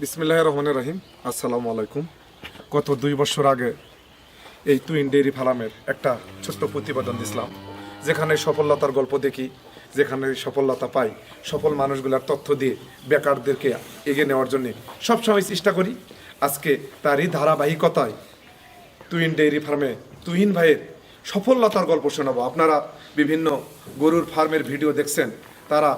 বিসমিল্লাহ রহমান রাহিম। আসসালামু আলাইকুম। গত দুই বছর আগে এই টুইন ডেয়ারি ফার্মের একটা ছোট্ট প্রতিবেদন দিছিলাম, যেখানে সফলতার গল্প দেখি, যেখানে সফলতা পাই, সফল মানুষগুলোর তথ্য দিয়ে বেকারদেরকে এগিয়ে নেওয়ার জন্য সবসময় চেষ্টা করি। আজকে তারই ধারাবাহিকতায় তুহিন ডেইরি ফার্মে তুহিন ভাইয়ের সফলতার গল্প শোনাবো। আপনারা বিভিন্ন গরুর ফার্মের ভিডিও দেখছেন, তারা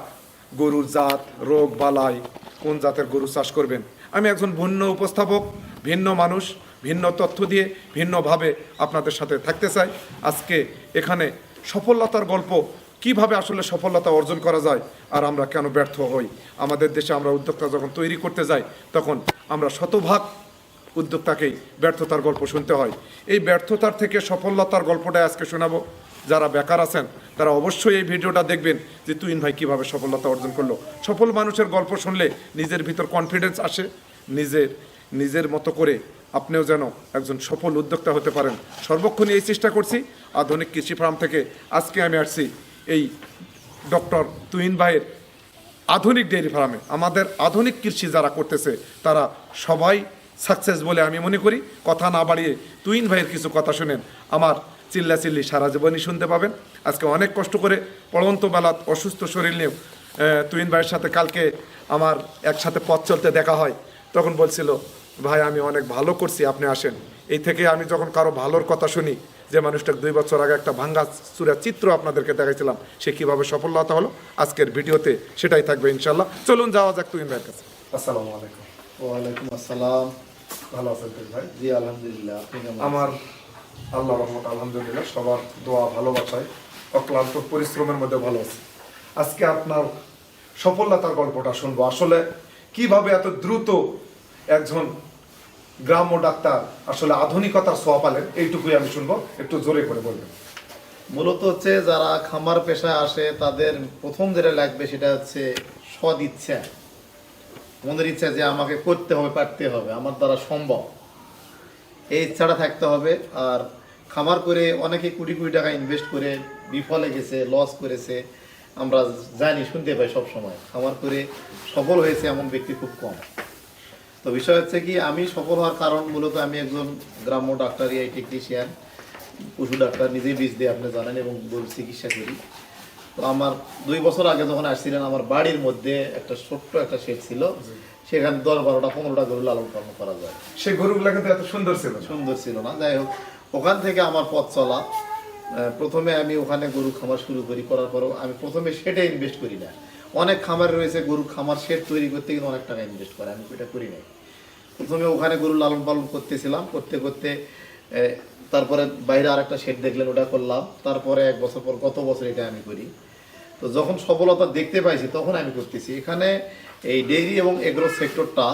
গরুর জাত, রোগ, বালাই কোন জাতের গরু চাষ করবেন? আমি একজন ভিন্ন উপস্থাপক, ভিন্ন মানুষ, ভিন্ন তথ্য দিয়ে ভিন্নভাবে আপনাদের সাথে থাকতে চাই। আজকে এখানে সফলতার গল্প, কীভাবে আসলে সফলতা অর্জন করা যায় আর আমরা কেন ব্যর্থ হই? আমাদের দেশে আমরা উদ্যোক্তা যখন তৈরি করতে যাই, তখন আমরা শতভাগ উদ্যোক্তাকেই ব্যর্থতার গল্প শুনতে হয়। এই ব্যর্থতার থেকে সফলতার গল্পটা আজকে শোনাবো। যারা বেকার আছেন, তারা অবশ্যই এই ভিডিওটা দেখবেন যে তুইন ভাই কীভাবে সফলতা অর্জন করল। সফল মানুষের গল্প শুনলে নিজের ভিতর কনফিডেন্স আসে, নিজের নিজের মতো করে আপনিও যেন একজন সফল উদ্যোক্তা হতে পারেন। সর্বক্ষণই এই চেষ্টা করছি, আধুনিক কৃষি ফার্ম থেকে আজকে আমি আসছি এই ডক্টর তুইন ভাইয়ের আধুনিক ডেয়ারি ফার্মে। আমাদের আধুনিক কৃষি যারা করতেছে, তারা সবাই সাকসেস বলে আমি মনে করি। কথা না বাড়িয়ে তুইন ভাইয়ের কিছু কথা শুনেন। আমার চিল্লা চিল্লি সারা জীবনই শুনতে পাবেন। আজকে অনেক কষ্ট করে পড়ন্ত বেলাত অসুস্থ শরীর নিয়েও তুইন ভাইয়ের সাথে কালকে আমার একসাথে পথ চলতে দেখা হয়। তখন বলছিল ভাই আমি অনেক ভালো করছি আপনি আসেন। এই থেকে আমি যখন কারও ভালোর কথা শুনি যে মানুষটা দুই বছর আগে একটা ভাঙ্গা চূড়া চিত্র আপনাদেরকে দেখাইছিলাম সে কীভাবে সফলতা হলো আজকের ভিডিওতে সেটাই থাকবে ইনশাল্লাহ চলুন যাওয়া যাক তুইন ভাইয়ের কাছে। আসসালামু আলাইকুম। ওয়ালাইকুম আসসালাম। ভালো আছেন ভাই? জি আলহামদুলিল্লাহ আমার আল্লাহ রহমত, আলহামদুলিল্লাহ, সবার দোয়া ভালোবাসায়, অক্লান্ত পরিশ্রমের মধ্যে ভালো আছে। আজকে আপনার সফলতার গল্পটা শুনব। আসলে কীভাবে এত দ্রুত একজন গ্রাম্য ডাক্তার আসলে আধুনিকতার সোয়া পালেন, এইটুকুই আমি শুনব। একটু জোরে করে বলবেন। মূলত হচ্ছে যারা খামার পেশায় আসে, তাদের প্রথম যেটা লাগবে সেটা হচ্ছে সদ ইচ্ছা। মনের ইচ্ছা যে আমাকে করতে হবে, পারতে হবে, আমার দ্বারা সম্ভব। এই ইচ্ছাটা থাকতে হবে, আর খামার করে অনেকে কোটি কোটি টাকা ইনভেস্ট করে বিফলে গেছে লস করেছে। আমরা জানি শুনতে পাই সব সময়। খামার করে সফল হয়েছে এমন ব্যক্তি খুব কম। তো বিষয় হচ্ছে কি আমি সফল হওয়ার কারণ মূলত আমি একজন গ্রাম্য ডাক্তার এই টেকনিশিয়ান পশু ডাক্তার নিজেই বীজ দিয়ে আপনি জানেন এবং চিকিৎসা করি। তো আমার দুই বছর আগে যখন আসছিলেন আমার বাড়ির মধ্যে একটা ছোট্ট একটা শেড ছিল। সেখানে দশ বারোটা পনেরোটা গরু লালন পালন করা যায়। সেই গরুগুলা কিন্তু এত সুন্দর ছিল সুন্দর ছিল না। যাই হোক ওখান থেকে আমার পথ চলা। প্রথমে আমি ওখানে গরু খামার শুরু করি, করার পরও আমি প্রথমে সেটা ইনভেস্ট করি না। অনেক খামার রয়েছে গরু খামার শেড তৈরি করতে কিন্তু অনেক টাকা ইনভেস্ট করে, আমি এটা করি নাই। প্রথমে ওখানে গরু লালন পালন করতেছিলাম, করতে করতে তারপরে বাইরে আরেকটা শেড দেখলেন, ওটা করলাম। তারপরে এক বছর পর, গত বছর এটা আমি করি। তো যখন সফলতা দেখতে পাইছি, তখন আমি করতেছি। এখানে এই ডেইরি এবং এগ্রো সেক্টরটা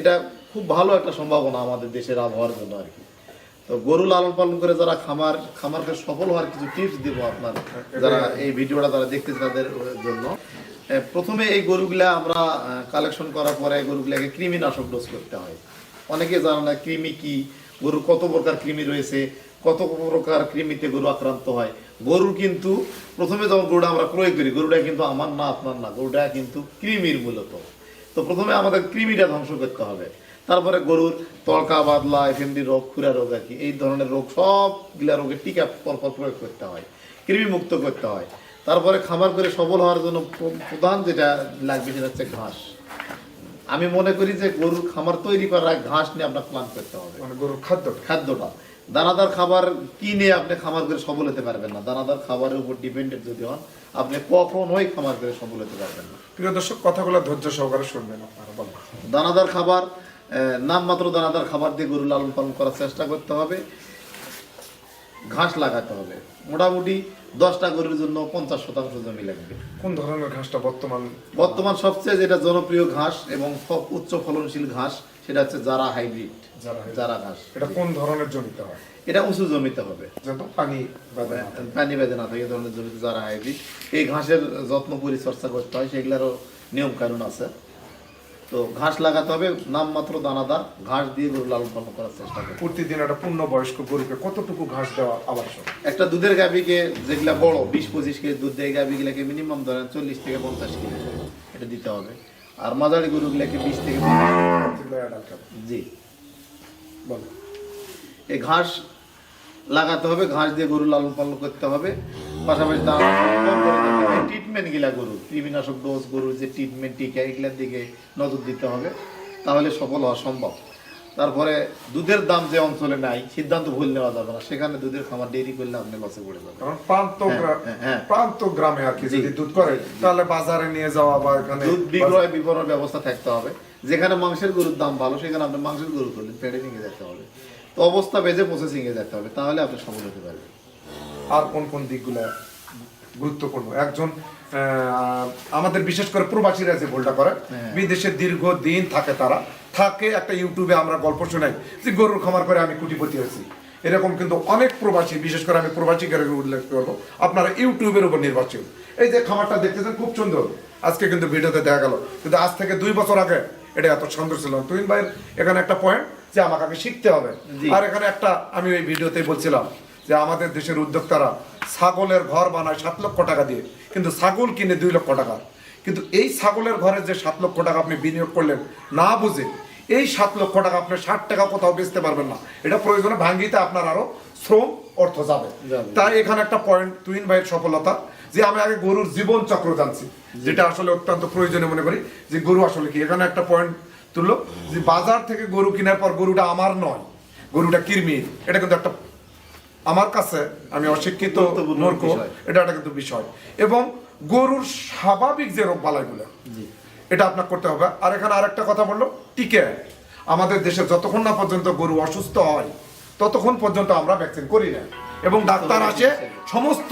এটা খুব ভালো একটা সম্ভাবনা আমাদের দেশের আবহাওয়ার জন্য আর কি। তো গরু লালন পালন করে যারা খামার, খামারকে সফল হওয়ার কিছু টিপস দিব আপনার, যারা এই ভিডিওটা যারা দেখতেছে তাদের জন্য। প্রথমে এই গরুগুলা আমরা কালেকশন করার পরে গরুগুলাকে কৃমিনাশক ডোজ করতে হয়। অনেকে জানে না কৃমি কি গরুর কত প্রকার কৃমি রয়েছে, কত প্রকার কৃমিতে গরু আক্রান্ত হয়। গরু কিন্তু, প্রথমে যখন গরুটা আমরা ক্রয় করি, গরুটা কিন্তু আমার না, আপনার না, গরুটা কিন্তু কৃমির মূলত। তো প্রথমে আমাদের কৃমিটা ধ্বংস করতে হবে। তারপরে গরুর তলকা বাদলা এফএমডি রোগ খুরা রোগ আর কি এই ধরনের রোগ সবগুলা রোগের টিকা পরপর প্রয়োগ করতে হয় কৃমি মুক্ত করতে হয়। তারপরে খামার করে সবল হওয়ার জন্য প্রধান যেটা লাগবে সেটা হচ্ছে ঘাস। আমি মনে করি যে গরুর খামার তৈরি করার ঘাস নিয়ে আপনার প্ল্যান করতে হবে। মানে গরুর খাদ্য খাদ্যটা। দানাদার খাবার কিনে আপনি খামার করে সবল হতে পারবেন না। দানাদার খাবারের উপর ডিপেন্ডেন্ট যদি হন আপনি কখনোই খামার করে সবল হতে পারবেন না। প্রিয় দর্শক কথাগুলো ধৈর্য সহকারে শুনবেন আপনারা দানাদার খাবার নামমাত্র দানাদার খাবার দিয়ে গরু লালন পালন করার চেষ্টা করতে হবে। ঘাস লাগাতে হবে। মোটামুটি দশটা গরুর জন্য পঞ্চাশ শতাংশ জমি লাগবে। কোন ধরনের ঘাসটা বর্তমান? বর্তমান সবচেয়ে যেটা জনপ্রিয় ঘাস এবং উচ্চ ফলনশীল ঘাস সেটা হচ্ছে যারা হাইব্রিড। যারা জারা ঘাস। এটা কোন ধরনের জমিতে হয়? এটা উঁচু জমিতে হবে। পানি। পানি বেঁধে না থাকে ধরনের জমিতে যারা হাইব্রিড। এই ঘাসের যত্ন পরিচর্যা করতে হয় সেগুলোরও নিয়ম কানুন আছে। তো ঘাস লাগাতে হবে নামমাত্র দানাদার ঘাস দিয়ে গরু লালন পালন করার চেষ্টা করবে। প্রতিদিন একটা পূর্ণ বয়স্ক গরুকে কতটুকু ঘাস দেওয়া আবশ্যক? একটা দুধের গাভীকে যেগুলা বড় বিশ পঁচিশ কেজি দুধ দেয় গাভীগুলাকে মিনিমাম ধরেন চল্লিশ থেকে পঞ্চাশ কেজি এটা দিতে হবে। আর মাঝারি গরুগুলাকে বিশ থেকে জি। বলো। এই ঘাস লাগাতে হবে ঘাস দিয়ে গরু লালন পালন করতে হবে। পাশাপাশি তার ট্রিটমেন্ট গিলা গরু কৃমিনাশক ডোজ গরুর যে ট্রিটমেন্ট টিকা এগুলার দিকে নজর দিতে হবে তাহলে সফল হওয়া সম্ভব। তারপরে দুধের দাম যে অঞ্চলে নাই সিদ্ধান্ত ভুল নেওয়া যাবে না। সেখানে দুধের খামার দেরি করলে আপনি লসে পড়ে যাবেন। প্রান্ত হ্যাঁ, হ্যাঁ, হ্যাঁ। প্রান্ত গ্রামে আর কি যদি দুধ করে তাহলে বাজারে নিয়ে যাওয়া বা এখানে দুধ বিক্রয় বিপণন ব্যবস্থা থাকতে হবে। যেখানে মাংসের গরুর দাম ভালো সেখানে আপনি মাংসের গরু করলেন পেড়ে নিয়ে যেতে হবে। তো অবস্থা বেজে প্রসেসিং এ যেতে হবে তাহলে আপনি সফল হতে পারবেন। আর কোন কোন দিকগুলো গুরুত্বপূর্ণ? একজন আমাদের বিশেষ করে প্রবাসীরা যে ভুলটা করে হ্যাঁ। বিদেশে দীর্ঘ দিন থাকে তারা। থাকে একটা ইউটিউবে আমরা গল্প শোনাই যে গরুর খামার করে আমি কুটিপতি হয়েছি। এরকম কিন্তু অনেক প্রবাসী বিশেষ করে আমি প্রবাসী কারণে উল্লেখ করব আপনারা ইউটিউবের উপর নির্ভরশীল। এই যে খামারটা দেখতেছেন খুব সুন্দর। আজকে কিন্তু ভিডিওতে দেখা গেল। কিন্তু আজ থেকে দুই বছর আগে এটা এত সুন্দর ছিল। তুহিন ভাইয়ের এখানে একটা পয়েন্ট যে আমাকে শিখতে হবে। আর এখানে একটা আমি ওই ভিডিওতে বলছিলাম যে আমাদের দেশের উদ্যোক্তারা ছাগলের ঘর বানায় সাত লক্ষ টাকা দিয়ে। কিন্তু ছাগল কিনে দুই লক্ষ টাকা। কিন্তু এই ছাগলের ঘরে যে সাত লক্ষ টাকা আপনি বিনিয়োগ করলেন না বুঝে এই সাত লক্ষ টাকা আপনি ষাট টাকা কোথাও বেচতে পারবেন না। এটা প্রয়োজনে ভাঙ্গিতে আপনার আরও শ্রম অর্থ যাবে। তাই এখানে একটা পয়েন্ট তুহিন ভাইয়ের সফলতা যে আমি আগে গরুর জীবন চক্র জানছি যেটা আসলে অত্যন্ত প্রয়োজনীয় মনে করি যে গরু আসলে কি? এখানে একটা পয়েন্ট তুললো যে বাজার থেকে গরু কেনার পর গরুটা আমার নয় গরুটা কিরমির এটা কিন্তু একটা আমার কাছে আমি অশিক্ষিত মূর্খ। এটা একটা কিন্তু বিষয়। এবং গরুর স্বাভাবিক যে রোগ বালাইগুলো এটা আপনার করতে হবে। আর এখানে আরেকটা কথা বলল টিকে। আমাদের দেশে যতক্ষণ না পর্যন্ত গরু অসুস্থ হয় ততক্ষণ পর্যন্ত আমরা ভ্যাকসিন করি না। এবং ডাক্তার আসে সমস্ত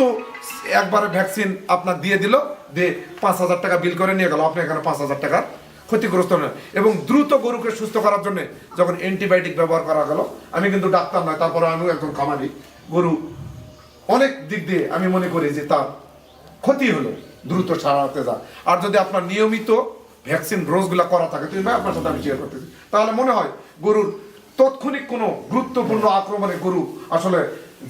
একবারে ভ্যাকসিন আপনার দিয়ে দিল দিয়ে পাঁচ হাজার টাকা বিল করে নিয়ে গেল। আপনি এখানে পাঁচ হাজার টাকার ক্ষতিগ্রস্ত নয় এবং দ্রুত গরুকে সুস্থ করার জন্য যখন অ্যান্টিবায়োটিক ব্যবহার করা গেল আমি কিন্তু ডাক্তার নয় তারপরে আমিও একজন খামারি। গরু অনেক দিক দিয়ে আমি মনে করি যে তার ক্ষতি হলো দ্রুত সারাতে যা। আর যদি আপনার নিয়মিত ভ্যাকসিন ডোজগুলো করা থাকে তুমি ভাই আপনার সাথে আমি শেয়ার করতেছি। তাহলে মনে হয় গরুর তাৎক্ষণিক কোনো গুরুত্বপূর্ণ আক্রমণে গরু আসলে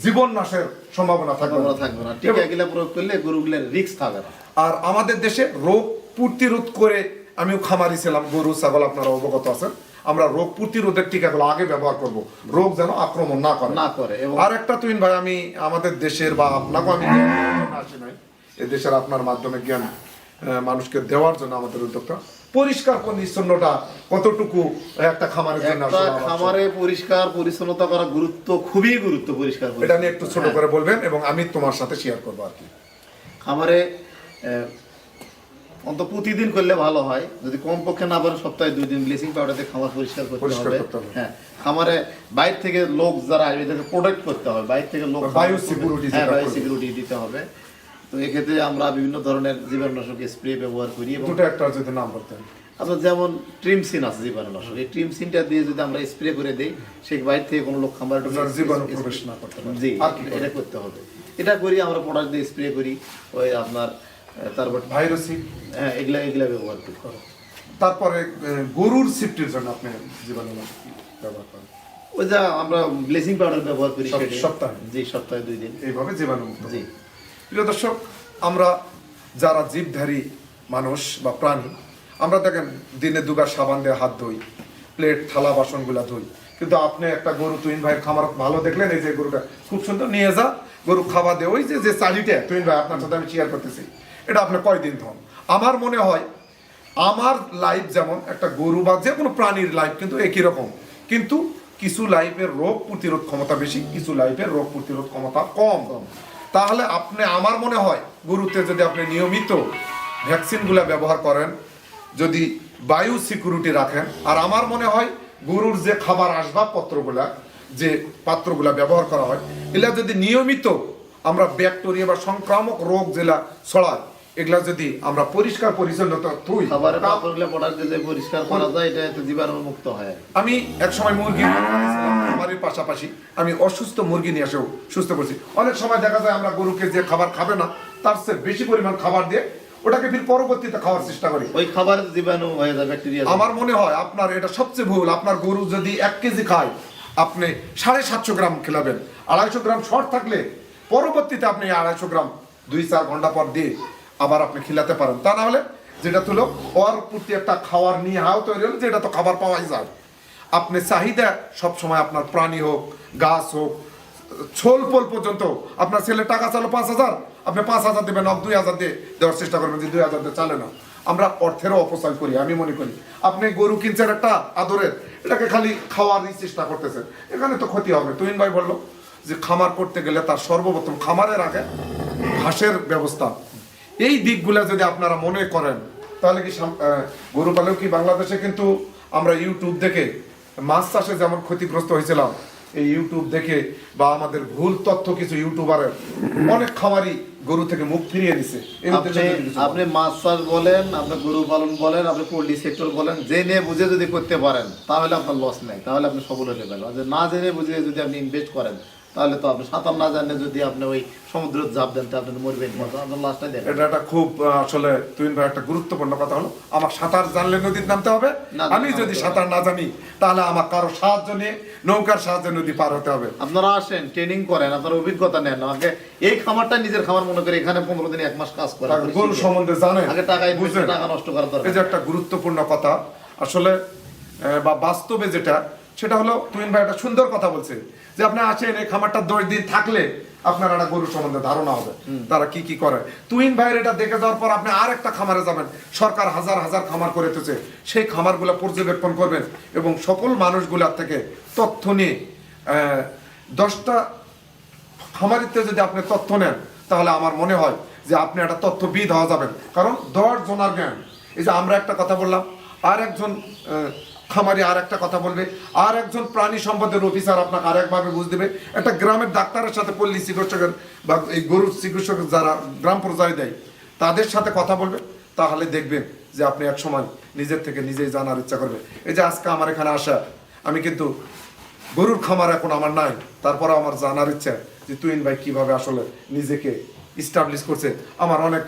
জীবন নাশের সম্ভাবনা থাকবে না। থাকব না। টিকা গিলা প্রয়োগ করলে গরুগুলোর রিস্ক থাকে না। আর আমাদের দেশে রোগ প্রতিরোধ করে আমিও খামারি ছিলাম গরু ছাগল আপনারা অবগত আছেন। আমরা রোগ প্রতিরোধের টিকাগুলো আগে ব্যবহার করব। রোগ যেন আক্রমণ না করে। না করে আর একটা তুইন ভাই আমি আমাদের দেশের বা আপনাকে আমি আসি নাই। এ দেশের আপনার মাধ্যমে জ্ঞান মানুষকে দেওয়ার জন্য আমাদের উদ্যোগটা। পরিষ্কার পরিচ্ছন্নতা কতটুকু একটা খামারের জন্য। খামারে পরিষ্কার পরিচ্ছন্নতা করা গুরুত্ব খুবই গুরুত্ব পরিষ্কার এটা নিয়ে একটু ছোট করে বলবেন এবং আমি তোমার সাথে শেয়ার করব আর কি। খামারে অন্তত প্রতিদিন করলে ভালো হয়। যদি কমপক্ষে না পারেন সপ্তাহে দুই দিন ব্লিচিং পাউডার দিয়ে খামার পরিষ্কার করতে হবে। হ্যাঁ খামারে বাইরে থেকে লোক যারা আসবে তাদেরকে প্রোটেক্ট করতে হবে। বাইরে থেকে লোক বায়ু security হ্যাঁ বায়ু সিকিউরিটি দিতে হবে। তো এক্ষেত্রে আমরা বিভিন্ন ধরনের জীবাণুনাশক স্প্রে ব্যবহার করি এবং দুটো একটা যদি নাম বলতেন। আপনার যেমন ট্রিমসিন আছে জীবাণুনাশক। এই ট্রিমসিনটা দিয়ে যদি আমরা স্প্রে করে দেই সে বাইরে থেকে কোনো লোক খামারে ঢুকে জীবাণু প্রবেশ না করতে পারে। জি এটা করতে হবে। এটা করি আমরা প্রোডাক্ট দিয়ে স্প্রে করি। ওই আপনার তারপর ভাইরাসি হ্যাঁ এগুলা এগুলা ব্যবহার করি। তারপরে গরুর সিফটির জন্য আপনি জীবাণু ব্যবহার করেন? ওই যা আমরা পাউডার ব্যবহার করি সপ্তাহে? জি সপ্তাহে দুই দিন। এইভাবে জীবাণুমুক্ত? জি। প্রিয় দর্শক আমরা যারা জীবধারী মানুষ বা প্রাণী আমরা দেখেন দিনে দুবার সাবান দিয়ে হাত ধুই প্লেট থালা বাসনগুলা ধুই। কিন্তু আপনি একটা গরু তুইন ভাই খামার ভালো দেখলেন এই যে গরুটা খুব সুন্দর নিয়ে যা গরু খাওয়া দে ওই যে যে চালিটা তুইন ভাই আপনার সাথে আমি শেয়ার করতেছি। এটা আপনি কয়দিন ধন? আমার মনে হয়, আমার লাইফ যেমন একটা গরু বা যে কোনো প্রাণীর লাইফ কিন্তু একই রকম। কিন্তু কিছু লাইফের রোগ প্রতিরোধ ক্ষমতা বেশি, কিছু লাইফের রোগ প্রতিরোধ ক্ষমতা কম। তাহলে আপনি, আমার মনে হয়, গরুতে যদি আপনি নিয়মিত ভ্যাকসিনগুলো ব্যবহার করেন, যদি বায়ু সিকিউরিটি রাখেন, আর আমার মনে হয়, গরুর যে খাবার আসবাবপত্রগুলা, যে পাত্রগুলা ব্যবহার করা হয়, এগুলা যদি নিয়মিত আমরা ব্যাকটেরিয়া বা সংক্রামক রোগ যেগুলা ছড়ায় এগুলা যদি আমরা পরিষ্কার পরিচ্ছন্নতা থুই খাবারের পরিষ্কার করা যায় এটা এতে জীবাণু মুক্ত হয়। আমি এক সময় মুরগি খামারের পাশাপাশি। আমি অসুস্থ মুরগি নিয়ে এসেও সুস্থ করছি অনেক সময় দেখা যায় আমরা গরুকে যে খাবার খাবে না তার চেয়ে বেশি পরিমাণ খাবার দিয়ে ওটাকে ফির পরবর্তীতে খাওয়ার চেষ্টা করি। ওই খাবারের জীবাণু হয়ে যায় ব্যাকটেরিয়া আমার মনে হয় আপনার এটা সবচেয়ে ভুল। আপনার গরু যদি এক কেজি খায় আপনি সাড়ে সাতশো গ্রাম খেলাবেন। আড়াইশো গ্রাম শর্ট থাকলে পরবর্তীতে আপনি আড়াইশো গ্রাম দুই চার ঘণ্টা পর দিয়ে আবার আপনি খিলাতে পারেন। তা না হলে যেটা তুলো ওর প্রতি একটা খাওয়ার নিয়ে হাও তৈরি হলো যেটা তো খাবার পাওয়াই যায়। আপনি চাহিদা সবসময় আপনার প্রাণী হোক, গাছ হোক, ছোল পোল পর্যন্ত আপনার ছেলে টাকা চালো পাঁচ হাজার, আপনি পাঁচ হাজার দেবেন অফ দুই হাজার দিয়ে দেওয়ার চেষ্টা করবেন যে দুই হাজার দিয়ে চালে না। আমরা অর্থেরও অপচয় করি, আমি মনে করি। আপনি গরু কিনছেন একটা আদরের, এটাকে খালি খাওয়ারই চেষ্টা করতেছেন। এখানে তো ক্ষতি হবে। তুহিন ভাই বলল যে খামার করতে গেলে তার সর্বপ্রথম খামারের আগে ঘাসের ব্যবস্থা। এই দিকগুলা যদি আপনারা মনে করেন তাহলে কি গরু পালেও কি বাংলাদেশে কিন্তু আমরা ইউটিউব দেখে মাছ চাষে যেমন ক্ষতিগ্রস্ত হয়েছিলাম এই ইউটিউব দেখে বা আমাদের ভুল তথ্য কিছু ইউটিউবারের অনেক খামারি গরু থেকে মুখ ফিরিয়ে দিছে আপনি মাছ চাষ বলেন আপনি গরু পালন বলেন আপনি পোল্ট্রি সেক্টর বলেন জেনে বুঝে যদি করতে পারেন তাহলে আপনার লস নেই তাহলে আপনি সফল হতে যে না জেনে বুঝে যদি আপনি ইনভেস্ট করেন তাহলে তো আপনি সাঁতার না জানে যদি আপনি ওই সমুদ্র ঝাঁপ দেন আপনি মরবেন আপনার লাস্টটাই দেবেন এটা একটা খুব আসলে তুহিন ভাই একটা গুরুত্বপূর্ণ কথা হলো আমার সাঁতার জানলে নদীর নামতে হবে। আমি যদি সাঁতার না জানি তাহলে আমার কারও সাহায্য নিয়ে নৌকার সাহায্যে নদী পার হতে হবে। আপনারা আসেন ট্রেনিং করেন আপনার অভিজ্ঞতা নেন। আগে এই খামারটা নিজের খামার মনে করে এখানে পনেরো দিন এক মাস কাজ করে। গরু সম্বন্ধে জানেন। আগে টাকা invest বুঝলেন? টাকা নষ্ট করার দরকার। যে একটা গুরুত্বপূর্ণ কথা আসলে বা বাস্তবে যেটা সেটা হলো তুহিন ভাই একটা সুন্দর কথা বলছে যে আপনি আছেন এই খামারটা দশ দিন থাকলে আপনার একটা গরু সম্বন্ধে ধারণা হবে। তারা কি কি করে? তুহিন ভাইয়ের এটা দেখে যাওয়ার পর আপনি আর একটা খামারে যাবেন। সরকার হাজার হাজার খামার করে দিতেছে। সেই খামারগুলো পর্যবেক্ষণ করবেন এবং সকল মানুষগুলার থেকে তথ্য নিয়ে দশটা খামারিতে যদি আপনি তথ্য নেন তাহলে আমার মনে হয় যে আপনি একটা তথ্যবিদ হওয়া যাবেন। কারণ দশ জনার জ্ঞান। এই যে আমরা একটা কথা বললাম আর একজন খামারি আর একটা কথা বলবে। আর একজন প্রাণী সম্পদের অফিসার আপনাকে আরেকভাবে বুঝ দেবে। একটা গ্রামের ডাক্তারের সাথে পল্লী চিকিৎসকের বা এই গরুর চিকিৎসক যারা গ্রাম পর্যায়ে দেয়, তাদের সাথে কথা বলবে। তাহলে দেখবেন যে আপনি এক সময় নিজের থেকে নিজেই জানার ইচ্ছা করবে। এই যে আজকে আমার এখানে আসা, আমি কিন্তু গরুর খামার এখন আমার নাই। তারপর আমার জানার ইচ্ছা যে তুইন ভাই কীভাবে আসলে নিজেকে ইস্টাবলিশ করছে। আমার অনেক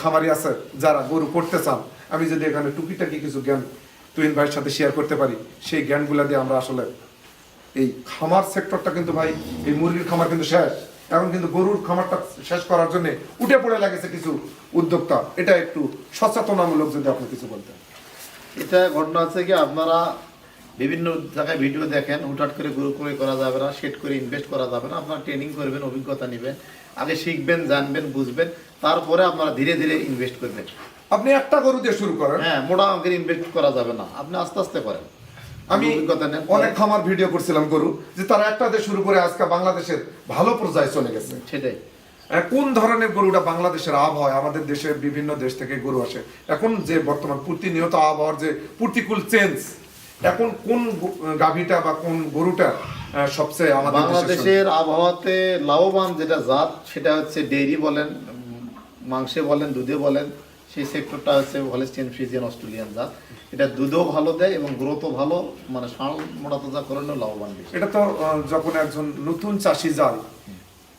খামারি আছে যারা গরু করতে চান। আমি যদি এখানে টুকিটাকি কিছু জ্ঞান তুইন ভাইয়ের সাথে শেয়ার করতে পারি। সেই জ্ঞানগুলা দিয়ে আমরা আসলে এই খামার সেক্টরটা কিন্তু ভাই, এই মুরগির খামার কিন্তু শেষ। এখন কিন্তু গরুর খামারটা শেষ করার জন্য উঠে পড়ে লাগেছে কিছু উদ্যোক্তা। এটা একটু সচেতনামূলক যদি আপনি কিছু বলতেন। এটা ঘটনা হচ্ছে কি, আপনারা বিভিন্ন জায়গায় ভিডিও দেখেন, হুটহাট করে গরু ক্রয় করা যাবে না সেট করে ইনভেস্ট করা যাবে না, আপনারা ট্রেনিং করবেন, অভিজ্ঞতা নেবেন, আগে শিখবেন, জানবেন, বুঝবেন, তারপরে আপনারা ধীরে ধীরে ইনভেস্ট করবেন। আপনি একটা গরু দিয়ে শুরু করেন। হ্যাঁ মোটা অঙ্কের ইনভেস্ট করা যাবে না। আপনি আস্তে আস্তে করেন। আমি অনেক খামার ভিডিও করছিলাম গরু যে তারা একটা দিয়ে শুরু করে আজকে বাংলাদেশের ভালো পর্যায়ে চলে গেছে। সেটাই। কোন ধরনের গরুটা বাংলাদেশের আবহাওয়া আমাদের দেশের বিভিন্ন দেশ থেকে গরু আসে? এখন যে বর্তমান প্রতিনিয়ত আবহাওয়ার যে প্রতিকূল চেঞ্জ এখন কোন গাভীটা বা কোন গরুটা সবচেয়ে আমাদের বাংলাদেশের আবহাওয়াতে লাভবান যেটা জাত সেটা হচ্ছে ডেইরি বলেন মাংসে বলেন দুধে বলেন সেই সেক্টরটা হচ্ছে হলেস্টিয়ান ফ্রিজিয়ান অস্ট্রেলিয়ান জাত এটা দুধও ভালো দেয় এবং গ্রোথও ভালো মানে ষাঁড় মোটা তাজা করানো লাভবান বেশি। এটা তো যখন একজন নতুন চাষি যায়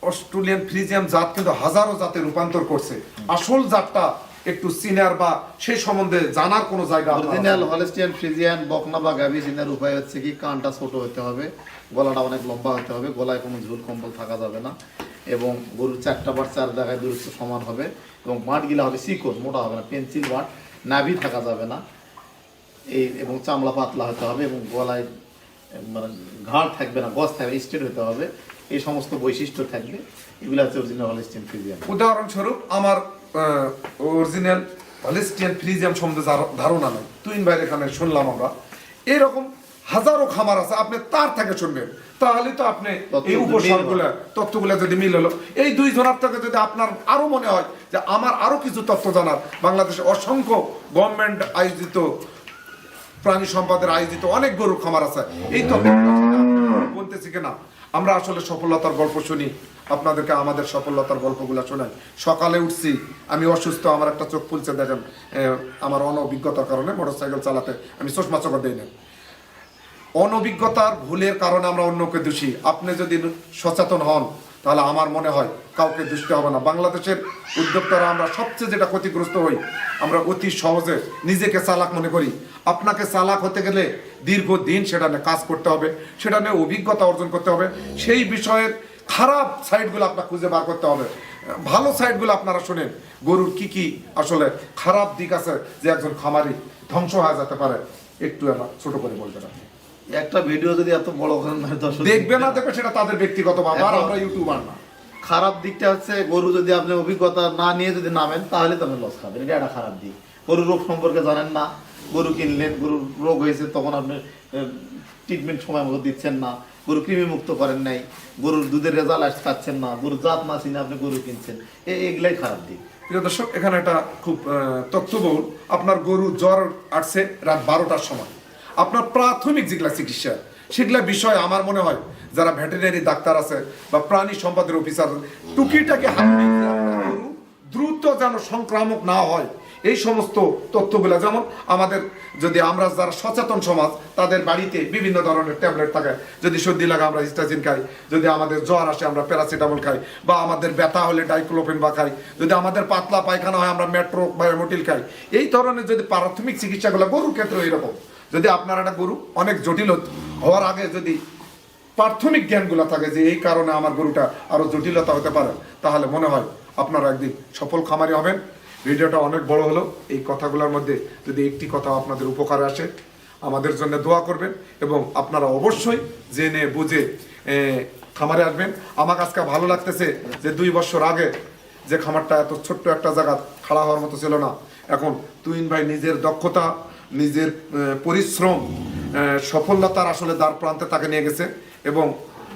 অস্ট্রেলিয়ান ফ্রিজিয়াম জাত কিন্তু হাজারো জাতে রূপান্তর করছে। আসল জাতটা একটু সিনিয়র বা সেই সম্বন্ধে জানার কোনো জায়গা অরিজিনাল হলেস্টিয়ান ফ্রিজিয়ান বকনা বা গাভি চিনার উপায় হচ্ছে কি কানটা ছোট হতে হবে গলাটা অনেক লম্বা হতে হবে গলায় কোনো ঝুল কম্বল থাকা যাবে না এবং গরুর চারটা বার চার জায়গায় দূরত্ব সমান হবে। এবং মাঠগুলা হবে শিকড়, মোটা হবে না পেন্সিল মাঠ নাভি থাকা যাবে না। এই এবং চামড়া পাতলা হতে হবে এবং গলায় মানে ঘাড় থাকবে না গছ থাকবে স্ট্রেট হতে হবে। এই সমস্ত বৈশিষ্ট্য থাকবে। এগুলো হচ্ছে অরিজিনাল হলেস্টিয়ান ফ্রিজিয়াম উদাহরণস্বরূপ, আমার অরিজিনাল হলিস্টিয়ান ফ্রিজিয়াম সম্বন্ধে ধারণা নেই। তুইন ভাইয়ের এখানে শুনলাম আমরা। এরকম হাজারো খামার আছে আপনি তার থেকে শুনবেন। তাহলে তো আপনি এই উপসর্গগুলো তথ্যগুলো যদি মিল হলো। এই দুই জনের থেকে যদি আপনার আরও মনে হয় যে আমার আরও কিছু তথ্য জানার বাংলাদেশে অসংখ্য গভর্নমেন্ট আয়োজিত প্রাণী সম্পদের আয়োজিত অনেক গরু খামার আছে। এই তথ্য বলতেছি কিনা আমরা আসলে সফলতার গল্প শুনি। আপনাদেরকে আমাদের সফলতার গল্পগুলো শোনাই। সকালে উঠছি আমি অসুস্থ আমার একটা চোখ ফুলছে দেখেন আমার অনভিজ্ঞতার কারণে মোটরসাইকেল চালাতে আমি চশমা চোখা দিই না অনভিজ্ঞতার ভুলের কারণে আমরা অন্যকে দোষী। আপনি যদি সচেতন হন, তাহলে আমার মনে হয় কাউকে দুষতে হবে না। বাংলাদেশের উদ্যোক্তারা আমরা সবচেয়ে যেটা ক্ষতিগ্রস্ত হই, আমরা অতি সহজে নিজেকে চালাক মনে করি। আপনাকে চালাক হতে গেলে দীর্ঘদিন সেটা নিয়ে কাজ করতে হবে, সেটা নিয়ে অভিজ্ঞতা অর্জন করতে হবে। সেই বিষয়ের খারাপ সাইডগুলো আপনার খুঁজে বার করতে হবে। ভালো সাইডগুলো আপনারা শুনেন। গরুর কি কি আসলে খারাপ দিক আছে যে একজন খামারি ধ্বংস হয়ে যেতে পারে, একটু আমার ছোট করে বলতে আপনি। একটা ভিডিও যদি এত বড় করেন না দর্শক দেখবে না দেখবে সেটা তাদের ব্যক্তিগত ব্যাপার আমরা ইউটিউবার না। খারাপ দিকটা হচ্ছে গরু যদি আপনি অভিজ্ঞতা না নিয়ে যদি নামেন তাহলে তো আপনি লস খাবেন। এটা একটা খারাপ দিক। গরুর রোগ সম্পর্কে জানেন না গরু কিনলেন গরুর রোগ হয়েছে তখন আপনি ট্রিটমেন্ট সময় মতো দিচ্ছেন না গরু কৃমি মুক্ত করেন নাই গরুর দুধের রেজাল্ট খাচ্ছেন না গরুর জাত না চিনে আপনি গরু কিনছেন। এগুলাই খারাপ দিক। প্রিয় দর্শক এখানে একটা খুব তথ্যবহুল আপনার গরু জ্বর আসছে রাত বারোটার সময়। আপনার প্রাথমিক যেগুলা চিকিৎসা, সেগুলা বিষয় আমার মনে হয় যারা ভেটেরিনারি ডাক্তার আছে বা প্রাণী সম্পদের অফিসার, টুকিটাকে দ্রুত যেন সংক্রামক না হয়, এই সমস্ত তথ্যগুলো, যেমন আমাদের যদি আমরা যারা সচেতন সমাজ, তাদের বাড়িতে বিভিন্ন ধরনের ট্যাবলেট থাকে, যদি সর্দি লাগে আমরা হিস্টাজিন খাই, যদি আমাদের জ্বর আসে আমরা প্যারাসিটামল খাই, বা আমাদের ব্যথা হলে ডাইক্লোপেন বা খাই, যদি আমাদের পাতলা পায়খানা হয় আমরা মেট্রো বা মোটিল খাই, এই ধরনের যদি প্রাথমিক চিকিৎসাগুলো গরুর ক্ষেত্রে এরকম যদি আপনার একটা গরু অনেক জটিল হওয়ার আগে যদি প্রাথমিক জ্ঞানগুলো থাকে যে এই কারণে আমার গরুটা আরও জটিলতা হতে পারে, তাহলে মনে হয় আপনারা একদিন সফল খামারি হবেন। ভিডিওটা অনেক বড় হলো, এই কথাগুলোর মধ্যে যদি একটি কথা আপনাদের উপকার আসে, আমাদের জন্য দোয়া করবেন এবং আপনারা অবশ্যই জেনে বুঝে খামারে আসবেন। আমার আজকে ভালো লাগতেছে যে দুই বছর আগে যে খামারটা এত ছোট্ট একটা জায়গা খাড়া হওয়ার মতো ছিল না এখন তুইন ভাই নিজের দক্ষতা, নিজের পরিশ্রম সফলতার আসলে দ্বার প্রান্তে তাকে নিয়ে গেছে এবং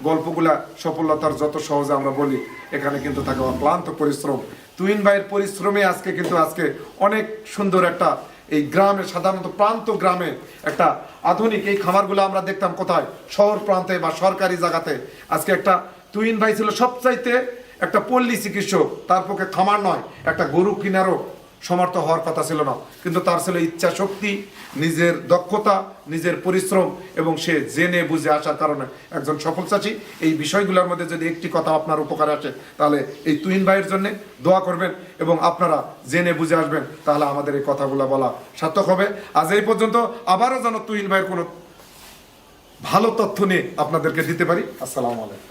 গল্পগুলা সফলতার যত সহজে আমরা বলি, এখানে কিন্তু তাকে অক্লান্ত পরিশ্রম। তুইন ভাইয়ের পরিশ্রমে আজকে কিন্তু আজকে অনেক সুন্দর একটা এই গ্রামে, সাধারণত প্রান্ত গ্রামে একটা আধুনিক এই খামারগুলো আমরা দেখতাম কোথায়? শহর প্রান্তে বা সরকারি জায়গাতে। আজকে একটা তুইন ভাই ছিল সবচাইতে একটা পল্লী চিকিৎসক, তার পক্ষে খামার নয়, একটা গরু কিনারও সমর্থ হওয়ার কথা ছিল না। কিন্তু তার ছিল ইচ্ছা শক্তি নিজের দক্ষতা, নিজের পরিশ্রম এবং সে জেনে বুঝে আসার কারণে একজন সফল চাষী এই বিষয়গুলোর মধ্যে যদি একটি কথা আপনার উপকারে আসে, তাহলে এই তুহিন ভাইয়ের জন্য দোয়া করবেন এবং আপনারা জেনে বুঝে আসবেন, তাহলে আমাদের এই কথাগুলো বলা সার্থক হবে। আজ এই পর্যন্ত আবারও যেন তুহিন ভাইয়ের কোনো ভালো তথ্য নিয়ে আপনাদেরকে দিতে পারি। আসসালামু আলাইকুম।